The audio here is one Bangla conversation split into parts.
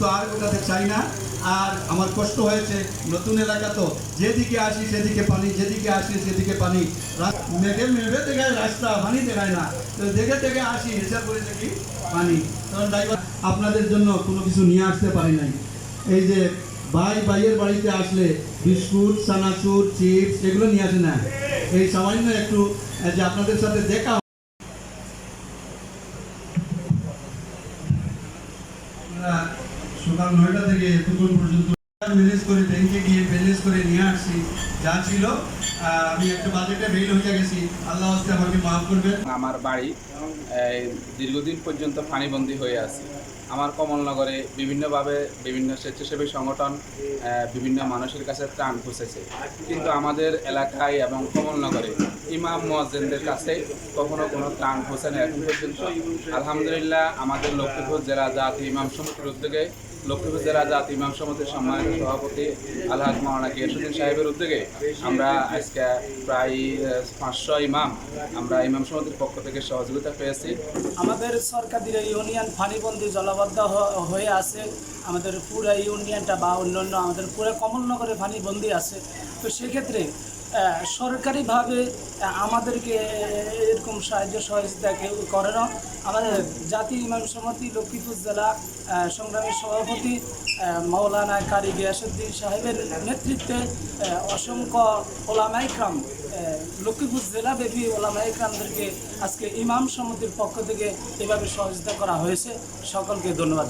কিন্তু আর ওটাতে চাই না। আর আমার কষ্ট হয়েছে, নতুন এলাকা তো। যেদিকে আসি সেদিকে পানি, যেদিকে আসি সেদিকে পানি। মেঘে মেঘে দেখায়, রাস্তা পানি দেখায় না। তো দেখে দেখে আসি, হিসাব করে দেখি পানি। তখন ড্রাইভার আপনাদের জন্য কোনো কিছু নিয়ে আসতে পারি নাই। এই যে ভাই, ভাইয়ের বাড়িতে আসলে বিস্কুট সানাচুর চিপস, এগুলো নিয়ে আসে না। এই সামান্য একটু যে আপনাদের সাথে দেখা আমরা সকাল নয়টা থেকে এতক্ষণ পর্যন্ত ম্যানেজ করে ব্যাংকে গিয়ে ব্যালেন্স করে নিয়ে আসছি। যা ছিল আমি একটা বাজেটে ফেল হয়ে গেছি। আল্লাহ হস্তে আমাকে মাফ করবেন। আমার বাড়ি দীর্ঘদিন পর্যন্ত পানিবন্দী হয়ে আছে। আমার কমলনগরে বিভিন্নভাবে বিভিন্ন স্বেচ্ছাসেবী সংগঠন বিভিন্ন মানুষের কাছে ত্রাণ পৌঁছেছে কিন্তু আমাদের এলাকায় এবং কমলনগরে ইমাম মোয়াজ্জেনদের কাছে কখনো কোনো ত্রাণ পৌঁছে না এখন পর্যন্ত আলহামদুলিল্লাহ আমাদের লক্ষ্মীপুর জেলা জাতি ইমাম সমিতির উদ্যোগে লক্ষ্মীপুর জেলা জাতি ইমাম সমিতির সম্মানিত সভাপতি আলহাজ মাওলানা গিয়াসুদ্দিন সাহেবের উদ্যোগে আমরা আজকে প্রায় পাঁচশো ইমাম আমরা ইমাম সমিতির পক্ষ থেকে সহযোগিতা পেয়েছি। আমাদের সরকারি ইউনিয়ন ফানিবন্দি জলবদ্ধ হয়ে আছে। আমাদের পুরো ইউনিয়নটা বা অন্যান্য আমাদের পুরো কমলনগরে ফানিবন্দি আছে। তো সেক্ষেত্রে সরকারিভাবে আমাদেরকে এরকম সাহায্য সহযোগিতা কেউ করে না। আমাদের জাতি ইমাম সমিতি, লক্ষ্মীপুর জেলা সংগ্রামী সভাপতি মৌলানা কারি গিয়াসুদ্দিন সাহেবের নেতৃত্বে অসংখ্য ওলামাইকরাম লক্ষ্মীপুর জেলাব্যাপী ওলামাইকরামদেরকে আজকে ইমাম সমিতির পক্ষ থেকে এভাবে সহযোগিতা করা হয়েছে। সকলকে ধন্যবাদ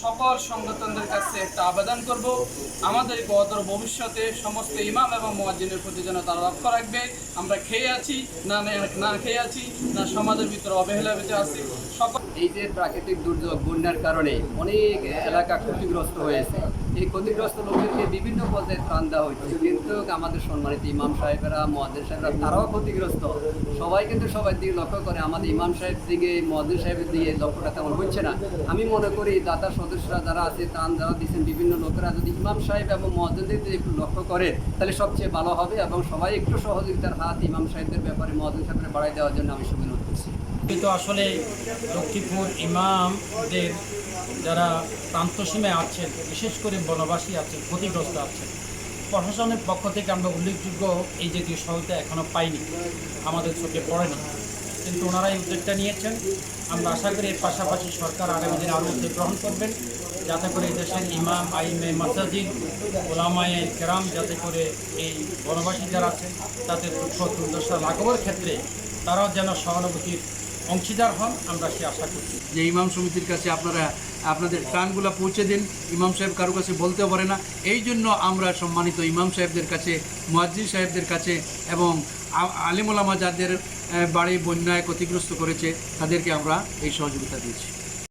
সকল সংগঠনদের কাছে একটা আবেদন করব। আমাদের বদর ভবিষ্যতে সমস্ত ইমাম এবং মোয়াজ্জিনের প্রতি যেন তারা লক্ষ্য রাখবে। আমরা খেয়ে আছি না না- না খেয়ে আছি না সমাজের ভিতরে অবহেলার ভিতরে আছি। সকল এই যে প্রাকৃতিক দুর্যোগ বন্যার কারণে অনেক এলাকা ক্ষতিগ্রস্ত হয়েছে। এই ক্ষতিগ্রস্ত লোকদেরকে বিভিন্ন পর্যায়ে ত্রাণ দেওয়া হচ্ছে। কিন্তু আমাদের সম্মানিত ইমাম সাহেবেরা মহাদের সাহেবরা, তারাও ক্ষতিগ্রস্ত। সবাই কিন্তু সবার দিকে লক্ষ্য করে। আমাদের ইমাম সাহেব দিকে মহাদের সাহেবের দিকে লক্ষ্যটা তেমন হচ্ছে না। আমি মনে করি দাতা সদস্যরা যারা আছে, ত্রাণ যারা দিচ্ছেন, বিভিন্ন লোকেরা যদি ইমাম সাহেব এবং মহাজনদের দিকে একটু লক্ষ্য করে, তাহলে সবচেয়ে ভালো হবে এবং সবাই একটু সহযোগিতার হাত ইমাম সাহেবদের ব্যাপারে মহাজন সাহেবের বাড়াই দেওয়ার জন্য আমি করছি। কিন্তু আসলে লক্ষ্মীপুর ইমামদের যারা প্রান্তসীমায় আছেন, বিশেষ করে বনবাসী আছেন, ক্ষতিগ্রস্ত আছেন প্রশাসনের পক্ষ থেকে আমরা উল্লেখযোগ্য এই জাতীয় সহায়তা এখনও পাইনি। আমাদের চোখে পড়েনি। কিন্তু ওনারা এই উদ্যোগটা নিয়েছেন। আমরা আশা করি এর পাশাপাশি সরকার আগামী দিনে আরও উদ্যোগ গ্রহণ করবেন। যাতে করে এই দেশের ইমাম, আইমে, মাসাজিদ, ওলামায়ে কেরাম যাতে করে এই বনবাসী যারা আছেন, তাদের দুঃখ দুর্দশা লাঘবের ক্ষেত্রে তারাও যেন সহানুভূতির অংশীদার হন, আমরা সে আশা করছি। যে ইমাম সমিতির কাছে আপনারা, আপনাদের ত্রাণগুলো পৌঁছে দিন, ইমাম সাহেব কারও কাছে বলতেও পারে না। এই জন্য আমরা সম্মানিত ইমাম সাহেবদের কাছে, মুয়াজ্জিন সাহেবদের কাছে এবং আলিমুলামা যাদের বাড়ি বন্যায় ক্ষতিগ্রস্ত করেছে, তাদেরকে আমরা এই সহযোগিতা দিয়েছি।